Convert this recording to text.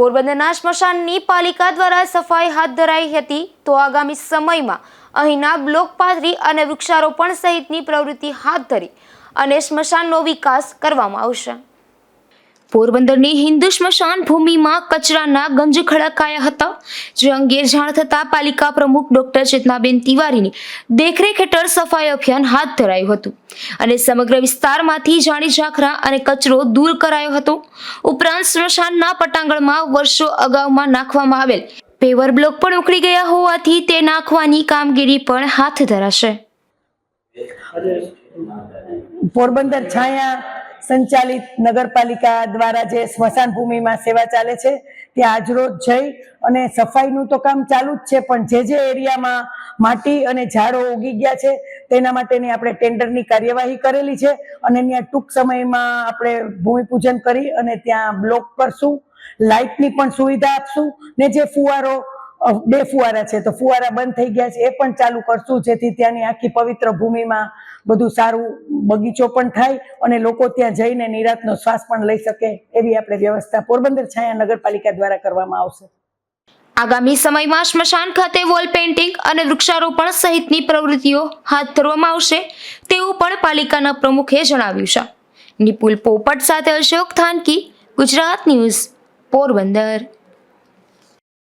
પોરબંદરના સ્મશાનની પાલિકા દ્વારા સફાઈ હાથ ધરાઈ હતી. તો આગામી સમયમાં અહીંના બ્લોક પાથરી અને વૃક્ષારોપણ સહિતની પ્રવૃત્તિ હાથ ધરી અને સ્મશાનનો વિકાસ કરવામાં આવશે. પોરબંદરની હિન્દુ સ્મશાન ભૂમિમાં કચરાના ગંજ ખડકાયા હતા, જે અંગે જાણ થતાં પાલિકા પ્રમુખ ડોક્ટર ચેતનાબેન તિવારીની દેખરેખ હેઠળ સફાઈ અભિયાન હાથ ધરાયું હતું અને સમગ્ર વિસ્તારમાંથી જાણી જાખરા અને કચરો દૂર કરાયો હતો. ઉપરાંત સ્મશાનના પટાંગણમાં વર્ષો અગાઉમાં નાખવામાં આવેલ પેવર બ્લોક પણ ઉખડી ગયા હોવાથી તે નાખવાની કામગીરી પણ હાથ ધરાશે. પોરબંદર છાયા સંચાલિત નગરપાલિકા દ્વારા જે સ્મશાન ભૂમિમાં સેવા ચાલે છે, ત્યાં આજરોજ જઈ અને સફાઈનું તો કામ ચાલુ જ છે, પણ જે જે એરિયામાં માટી અને ઝાડો ઉગી ગયા છે, તેના માટેની આપણે ટેન્ડરની કાર્યવાહી કરેલી છે અને ત્યાં ટૂંક સમયમાં આપણે ભૂમિપૂજન કરી અને ત્યાં બ્લોક કરશું, લાઇટની પણ સુવિધા આપશું, ને જે ફુવારો બે ફુવારા છે, તો ફુવારા બંધ થઈ ગયા છે, એ પણ ચાલુ કરશું, જેથી ત્યાંની આખી પવિત્ર ભૂમિમાં બધું સારું બગીચો પણ થાય અને લોકો ત્યાં જઈને નિરાતનો શ્વાસ પણ લઈ શકે એવી આપણે વ્યવસ્થા પોરબંદર છાયા નગરપાલિકા દ્વારા કરવામાં આવશે. આગામી સમયમાં સ્મશાન ખાતે વોલ પેઇન્ટિંગ અને વૃક્ષારોપણ સહિતની પ્રવૃત્તિઓ હાથ ધરવામાં આવશે તેવું પણ પાલિકાના પ્રમુખે જણાવ્યું છે. નિપુલ પોપટ સાથે અશોક થાનકી, ગુજરાત ન્યૂઝ, પોરબંદર.